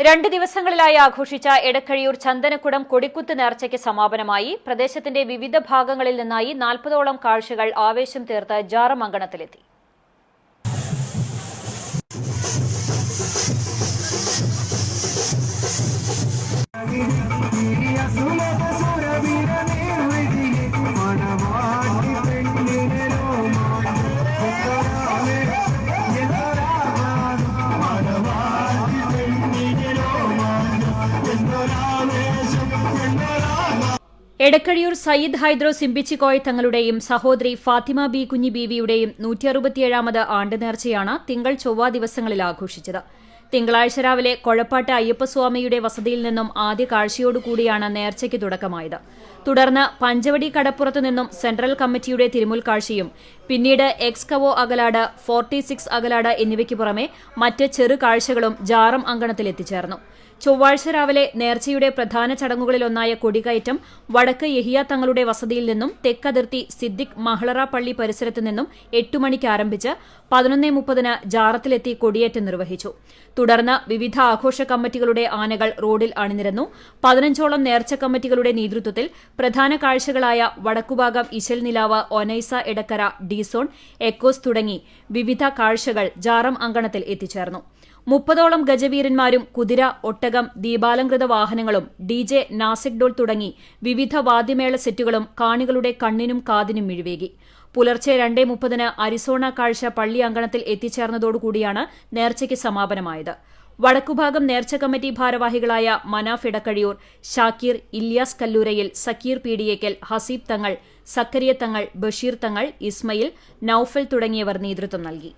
രണ്ട് ദിവസങ്ങളിലായി ആഘോഷിച്ച എടക്കഴിയൂർ ചന്ദനക്കുടം കൊടിക്കുത്ത് നേർച്ചയ്ക്ക് സമാപനമായി. പ്രദേശത്തിന്റെ വിവിധ ഭാഗങ്ങളിൽ നിന്നായി നാൽപ്പതോളം കാഴ്ചകൾ ആവേശം തീർത്ത് ജാറമംഗണത്തിലെത്തി. എടക്കഴിയൂർ സയ്യിദ് ഹൈദ്രോ സിംബിച്ചിക്കോയ് തങ്ങളുടെയും സഹോദരി ഫാത്തിമ ബി കുഞ്ഞി ബീവിയുടെയും നൂറ്റി അറുപത്തിയേഴാമത് ആണ്ട് നേർച്ചയാണ് തിങ്കൾ ചൊവ്വ ദിവസങ്ങളിൽ ആഘോഷിച്ചത്. തിങ്കളാഴ്ച രാവിലെ കൊഴപ്പാട്ട് അയ്യപ്പസ്വാമിയുടെ വസതിയിൽ നിന്നും ആദ്യ കാഴ്ചയോടുകൂടിയാണ് നേർച്ചയ്ക്ക് തുടക്കമായത്. തുടർന്ന് പഞ്ചവടി കടപ്പുറത്തു നിന്നും സെൻട്രൽ കമ്മിറ്റിയുടെ തിരുമുൽ കാഴ്ചയും പിന്നീട് എക്സ്കവോ അകലാട് ഫോർട്ടി സിക്സ് അകലാട് എന്നിവയ്ക്ക് പുറമെ മറ്റ് ചെറു കാഴ്ചകളും ജാറം അങ്കണത്തിൽ എത്തിച്ചേർന്നു. ചൊവ്വാഴ്ച രാവിലെ നേർച്ചയുടെ പ്രധാന ചടങ്ങുകളിലൊന്നായ കൊടികയറ്റം വടക്ക് യഹിയ തങ്ങളുടെ വസതിയിൽ നിന്നും തെക്കതിർത്തി സിദ്ദിഖ് മഹളറ പള്ളി പരിസരത്ത് നിന്നും എട്ടു മണിക്ക് ആരംഭിച്ച് പതിനൊന്നേ മുപ്പതിന് ജാറത്തിലെത്തി കൊടിയേറ്റം നിർവഹിച്ചു. തുടർന്ന് വിവിധ ആഘോഷ കമ്മിറ്റികളുടെ ആനകൾ റോഡിൽ അണിനിരന്നു. പതിനഞ്ചോളം നേർച്ച കമ്മിറ്റികളുടെ നേതൃത്വത്തിൽ പ്രധാന കാഴ്ചകളായ വടക്കുഭാഗം ഇശൽ നിലാവ് ഒനൈസ എടക്കര ഡിസോൺ എക്കോസ് തുടങ്ങി വിവിധ കാഴ്ചകൾ ജാറം അങ്കണത്തിൽ എത്തിച്ചേർന്നു. മുപ്പതോളം ഗജവീരന്മാരും കുതിര ഒട്ടകം ദീപാലംകൃത വാഹനങ്ങളും ഡി ജെ നാസിക് ഡോൾ തുടങ്ങി വിവിധ വാദ്യമേള സെറ്റുകളും കാണികളുടെ കണ്ണിനും കാതിനും മിഴിവേകി. പുലർച്ചെ രണ്ടേ മുപ്പതിന് അരിസോണ കാഴ്ച പള്ളി അങ്കണത്തിൽ എത്തിച്ചേർന്നതോടുകൂടിയാണ് നേർച്ചയ്ക്ക് സമാപനമായത്. വടക്കുഭാഗം നേർച്ച കമ്മിറ്റി ഭാരവാഹികളായ മനാഫ് ഇടക്കഴിയൂർ ഷാക്കീർ ഇല്യാസ് കല്ലൂരയിൽ സക്കീർ പീഡിയേക്കൽ ഹസീബ് തങ്ങൾ സക്കരിയ തങ്ങൾ ബഷീർ തങ്ങൾ ഇസ്മയിൽ നൌഫൽ തുടങ്ങിയവർ നേതൃത്വം നൽകി.